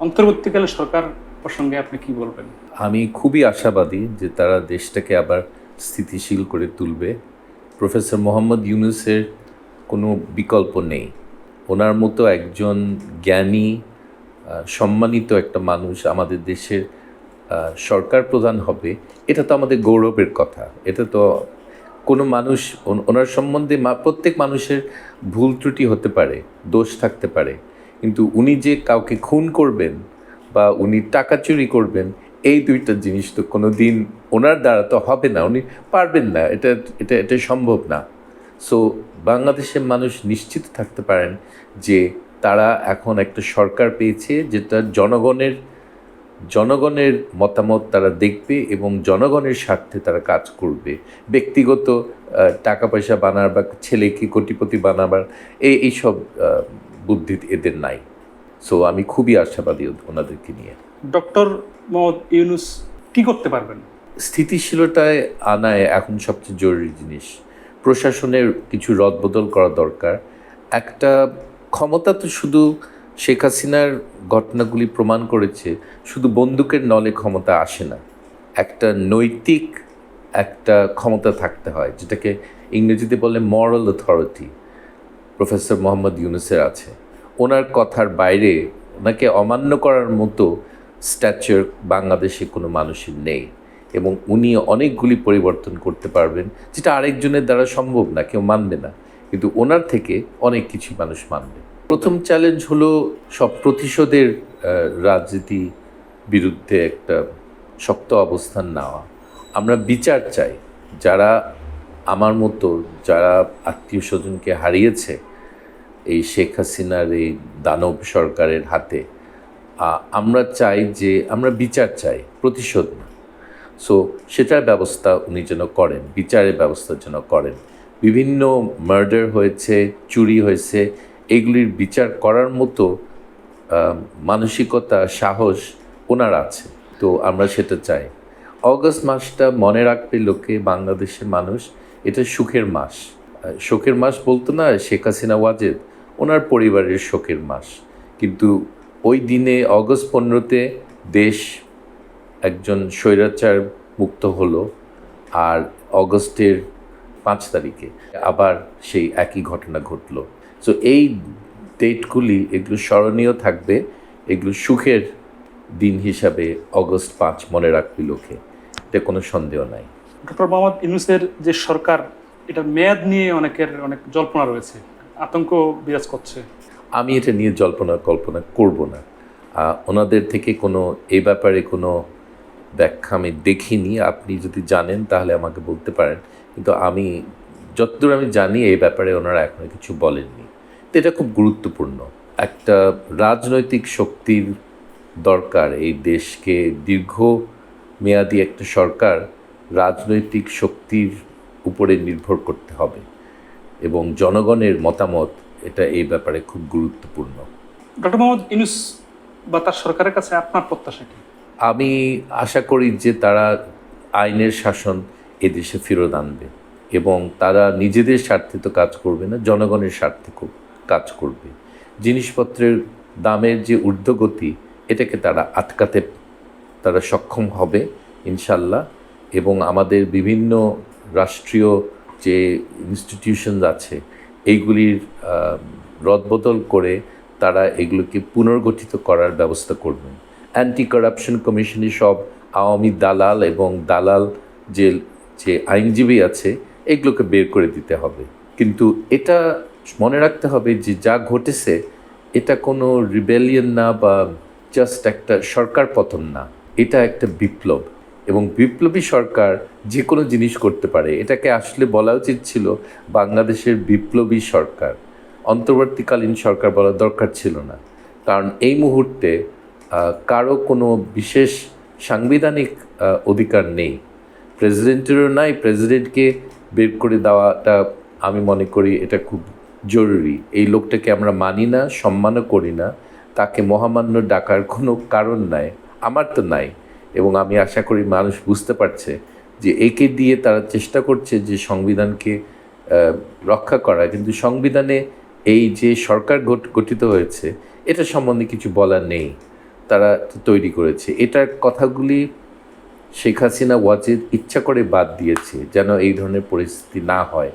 অন্তর্বর্তীকালে সরকার প্রসঙ্গে আপনি কি বলবেন? আমি খুবই আশাবাদী যে তারা দেশটাকে আবার স্থিতিশীল করে তুলবে। প্রফেসর মোহাম্মদ ইউনুসের কোনো বিকল্প নেই। ওনার মতো একজন জ্ঞানী সম্মানিত একটা মানুষ আমাদের দেশের সরকার প্রধান হবে, এটা তো আমাদের গৌরবের কথা। এটা তো কোনো মানুষ, ওন- ওনার সম্বন্ধে প্রত্যেক মানুষের ভুল ত্রুটি হতে পারে, দোষ থাকতে পারে। কিন্তু উনি যে কাউকে খুন করবেন বা উনি টাকা চুরি করবেন, এই দুইটা জিনিস তো কোনো দিন ওনার দ্বারা তো হবে না। উনি পারবেন না। এটা এটা এটা সম্ভব না। সো বাংলাদেশের মানুষ নিশ্চিত থাকতে পারেন যে তারা এখন একটা সরকার পেয়েছে যেটা জনগণের জনগণের মতামত তারা দেখবে এবং জনগণের স্বার্থে তারা কাজ করবে। ব্যক্তিগত টাকা পয়সা বানার বা ছেলেকে কোটিপতি বানাবার এই এইসব বুদ্ধি এদের নাই। সো আমি খুবই আশাবাদী ওনাদেরকে নিয়ে। ডক্টর মোহাম্মদ ইউনুস কি করতে পারবেন? স্থিতিশীলতায় আনায় এখন সবচেয়ে জরুরি জিনিস। প্রশাসনের কিছু রদবদল করা দরকার। একটা ক্ষমতা তো শুধু শেখ হাসিনার ঘটনাগুলি প্রমাণ করেছে শুধু বন্দুকের নলে ক্ষমতা আসে না। একটা নৈতিক একটা ক্ষমতা থাকতে হয় যেটাকে ইংরেজিতে বলে মরাল অথরিটি প্রফেসর মোহাম্মদ ইউনুসের আছে। ওনার কথার বাইরে ওনাকে অমান্য করার মতো স্ট্যাচার বাংলাদেশে কোনো মানুষের নেই এবং উনি অনেকগুলি পরিবর্তন করতে পারবেন, যেটা আরেকজনের দ্বারা সম্ভব না, কেউ মানবে না। কিন্তু ওনার থেকে অনেক কিছু মানুষ মানবে। প্রথম চ্যালেঞ্জ হলো সব প্রতিশোধের রাজনীতি বিরুদ্ধে একটা শক্ত অবস্থান নেওয়া। আমরা বিচার চাই। যারা আমার মতো, যারা আত্মীয় স্বজনকে হারিয়েছে এই শেখ হাসিনার এই দানব সরকারের হাতে আমরা চাই যে, আমরা বিচার চাই, প্রতিশোধ না। সো সেটার ব্যবস্থা উনি যেন করেন, বিচারের ব্যবস্থা যেন করেন। বিভিন্ন মার্ডার হয়েছে, চুরি হয়েছে, এগুলির বিচার করার মতো মানসিকতা, সাহস ওনার আছে। তো আমরা সেটা চাই। অগস্ট মাসটা মনে রাখবে লোকে, বাংলাদেশের মানুষ, এটা সুখের মাস। শোকের মাস বলতো না, শেখ হাসিনা ওয়াজেদ ওনার পরিবারের শোকের মাস। কিন্তু ওই দিনে অগস্ট পনেরোতে দেশ একজন স্বৈরাচার মুক্ত হলো আর অগস্টের পাঁচ তারিখে আবার সেই একই ঘটনা ঘটলো। সো এই ডেটগুলি এগুলো স্মরণীয় থাকবে, এগুলো সুখের দিন হিসাবে অগস্ট পাঁচ মনে রাখবে লোকে। এতে কোনো সন্দেহ নাই। ডক্টর মোহাম্মদ ইউনুসের যে সরকার, এটার মেয়াদ নিয়ে অনেকের অনেক জল্পনা রয়েছে। আতঙ্ক বিরাজ করছে। আমি এটা নিয়ে জল্পনা কল্পনা করব না। ওনাদের থেকে কোনো, এ ব্যাপারে কোনো ব্যাখ্যা আমি দেখিনি। আপনি যদি জানেন তাহলে আমাকে বলতে পারেন। কিন্তু আমি, যতদূর আমি জানি এই ব্যাপারে ওনারা এখনও কিছু বলেননি। তো এটা খুব গুরুত্বপূর্ণ। একটা রাজনৈতিক শক্তির দরকার এই দেশকে। দীর্ঘ মেয়াদি একটা সরকার রাজনৈতিক শক্তির উপরে নির্ভর করতে হবে। এবং জনগণের মতামত এটা এই ব্যাপারে খুব গুরুত্বপূর্ণ। ডক্টর মোহাম্মদ ইউনুস বা তার সরকারের কাছে আপনার প্রত্যাশা কি? আমি আশা করি যে তারা আইনের শাসন এদেশে ফেরত আনবে এবং তারা নিজেদের স্বার্থে তো কাজ করবে না জনগণের স্বার্থে খুব কাজ করবে। জিনিসপত্রের দামের যে ঊর্ধ্বগতি এটাকে তারা আটকাতে তারা সক্ষম হবে ইনশাল্লাহ এবং আমাদের বিভিন্ন রাষ্ট্রীয় যে ইনস্টিটিউশনস আছে, এইগুলির রদবদল করে তারা এগুলোকে পুনর্গঠিত করার ব্যবস্থা করবেন। অ্যান্টি কারাপশন কমিশনে সব আওয়ামী দালাল এবং দালাল যে যে আইনজীবী আছে, এগুলোকে বের করে দিতে হবে। কিন্তু এটা মনে রাখতে হবে যে, যা ঘটেছে, এটা কোনো রিবেলিয়ন না বা জাস্ট একটা সরকার পতন না। এটা একটা বিপ্লব। এবং বিপ্লবী সরকার যে কোনো জিনিস করতে পারে, এটাকে আসলে বলা উচিত ছিল বাংলাদেশের বিপ্লবী সরকার। অন্তর্বর্তীকালীন সরকার বলার দরকার ছিল না। কারণ এই মুহূর্তে কারও কোনো বিশেষ সাংবিধানিক অধিকার নেই। প্রেসিডেন্টেরও নাই, প্রেসিডেন্টকে বের করে দেওয়াটা আমি মনে করি এটা খুব জরুরি। এই লোকটাকে আমরা মানি না, সম্মানও করি না, তাকে মহামান্য ডাকার কোনো কারণ নাই, আমার তো নাই। এবং আমি আশা করি মানুষ বুঝতে পারছে যে একে দিয়ে তারা চেষ্টা করছে যে সংবিধানকে রক্ষা করা কিন্তু সংবিধানে এই যে সরকার গঠ- গঠিত হয়েছে, এটা সম্বন্ধে কিছু বলার নেই। তারা তৈরি করেছে। এটার কথাগুলি শেখ হাসিনা ওয়াজেদ ইচ্ছা করে বাদ দিয়েছে যেন এই ধরনের পরিস্থিতি না হয়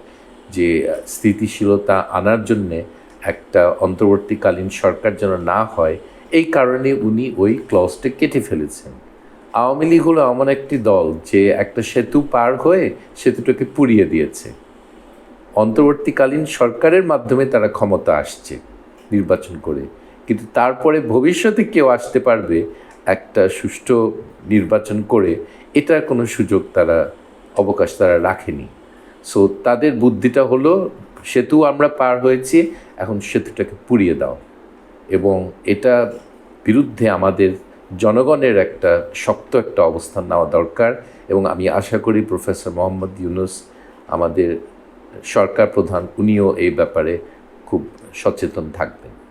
যে স্থিতিশীলতা আনার জন্যে একটা অন্তর্বর্তীকালীন সরকার যেন না হয়। এই কারণে উনি ওই ক্লজটা কেটে ফেলেছেন। আওয়ামী লীগ হলো এমন একটি দল যে একটা সেতু পার হয়ে সেতুটাকে পুড়িয়ে দিয়েছে। অন্তর্বর্তীকালীন সরকারের মাধ্যমে তারা ক্ষমতা আসছে নির্বাচন করে। কিন্তু তারপরে ভবিষ্যতে কেউ আসতে পারবে একটা সুষ্ঠু নির্বাচন করে, এটার কোনো সুযোগ তারা, অবকাশ তারা রাখেনি। সো তাদের বুদ্ধিটা হলো, সেতু আমরা পার হয়েছি, এখন সেতুটাকে পুড়িয়ে দাও। এবং এটা বিরুদ্ধে আমাদের জনগণের একটা শক্ত একটা অবস্থান নেওয়া দরকার এবং আমি আশা করি প্রফেসর মোহাম্মদ ইউনুস, আমাদের সরকার প্রধান, উনিও এই ব্যাপারে খুব সচেতন থাকবেন।